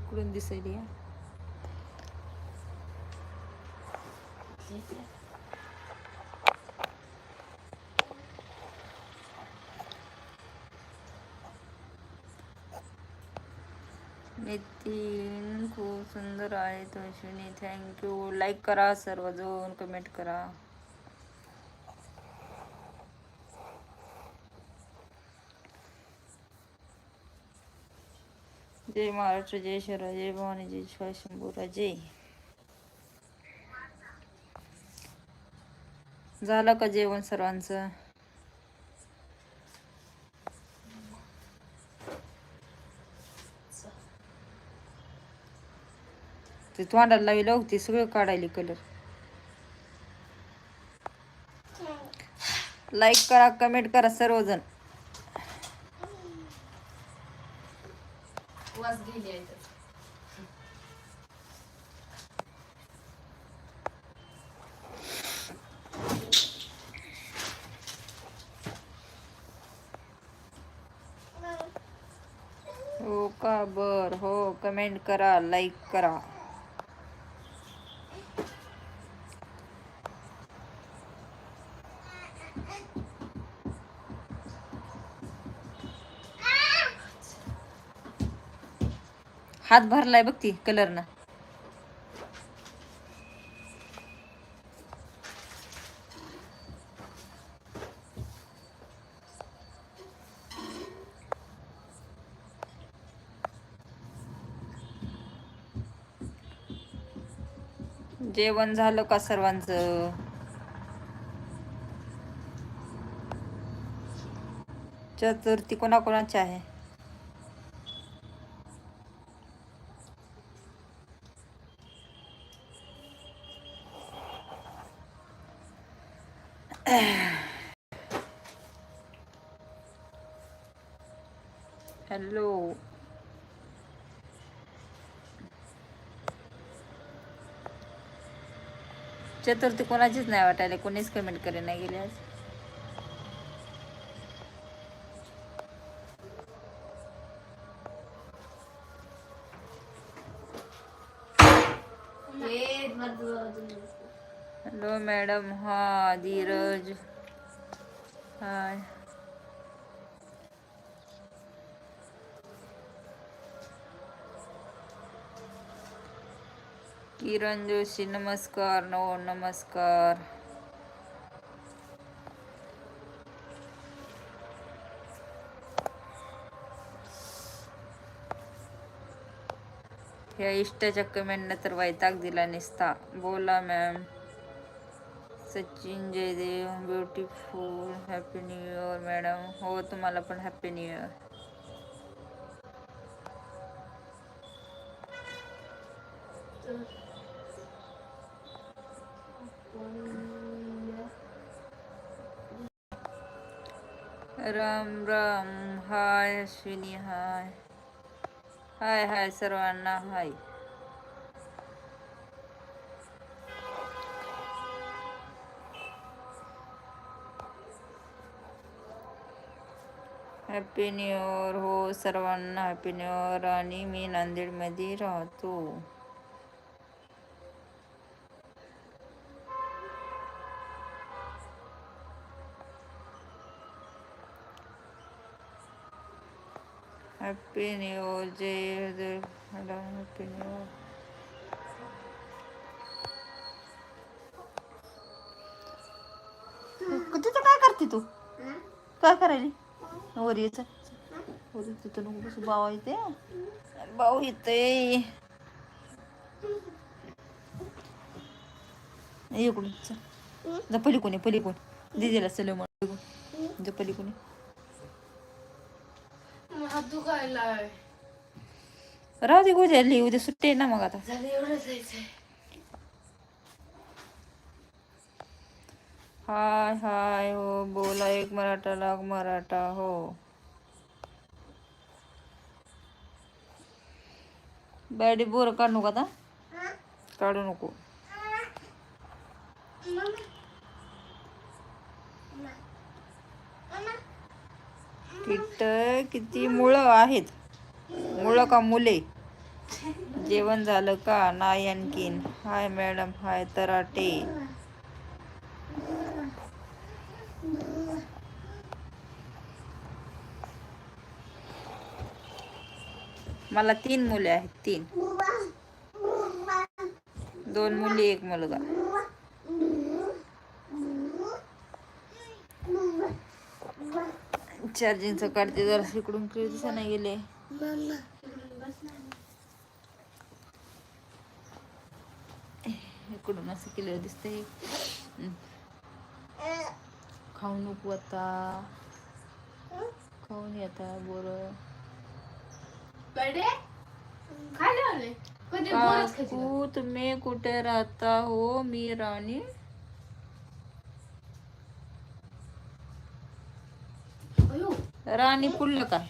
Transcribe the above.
Clear इकडून दिसायली या नितीन खूप सुंदर आहे अश्विनी थँक्यू लाईक करा सर्वजण कमेंट करा। जय महाराष्ट्र जय शिवराय जय भवानी जय शिवाय शंभूरा जय झालं का जेवण सर्वांचं? ते तोंडाला लावली होती सगळं काढायली कलर लाईक करा कमेंट करा सर्वजण. वास вас гелий этот. हो कमेंट करा लाइक करा हात भरलाय बघ ती कलरनं जेवण झालं का सर्वांचं? चतुर्थी कोणाकोणाची आहे? हॅलो चतुर्थी कोणाचीच नाही वाटायला. कोणीच कमेंट करे नाही गेले आज. हे हॅलो मॅडम हा धीरज. हाय. किरण जोशी नमस्कार नो नमस्कार. ह्या इष्टाच्या कमेंटनं तर वैताग दिला निसता. बोला ma'am Sachin Jaydev beautiful happy new year madam. हो तुम्हाला पण happy new year. Ram Ram. Hi Ashwini. Hi. Hi hi सर्वांना. हाय. हॅपी न्यू इयर हो सर्वांना. हॅपी न्यू इयर आणि मी नांदेडमध्ये राहतो. हॅपी न्यू इयर जय हॅपी न्यू इयर. तिथं काय करते तू? काय करायली? वर यायचं वर तिथं नको बसू बावा येते भाऊ येते इकडून. जा पलीकडून ये पलीकडून. दिदीला चल म्हणून जा दुखायलाय राहू दे उद्या उद्या सुट्टी आहे ना मग आता. झालं एवढं जायचंय. हाय हाय हो बोला एक मराठा लाग मराठा हो. बॅडी बोर काढू का आता. काढू नको. किट किती मुळं आहेत. मुळं का मुले? जेवण झालं का? नाही आणखीन. Hi madam. हाय तराटे. मला तीन मुले आहेत तीन. दोन मुली एक मुलगा. चार्जिंगचं काढते जरा इकडून किती नाही गेले. इकडून असं केलं दिसतंय. खाऊ नको आता. खाऊन येता बोर. बडे? काय लावले कधी बोरच खायची का? काकू तुम्ही कुठे राहता हो मी राणी अयो। राणी पुढलं काय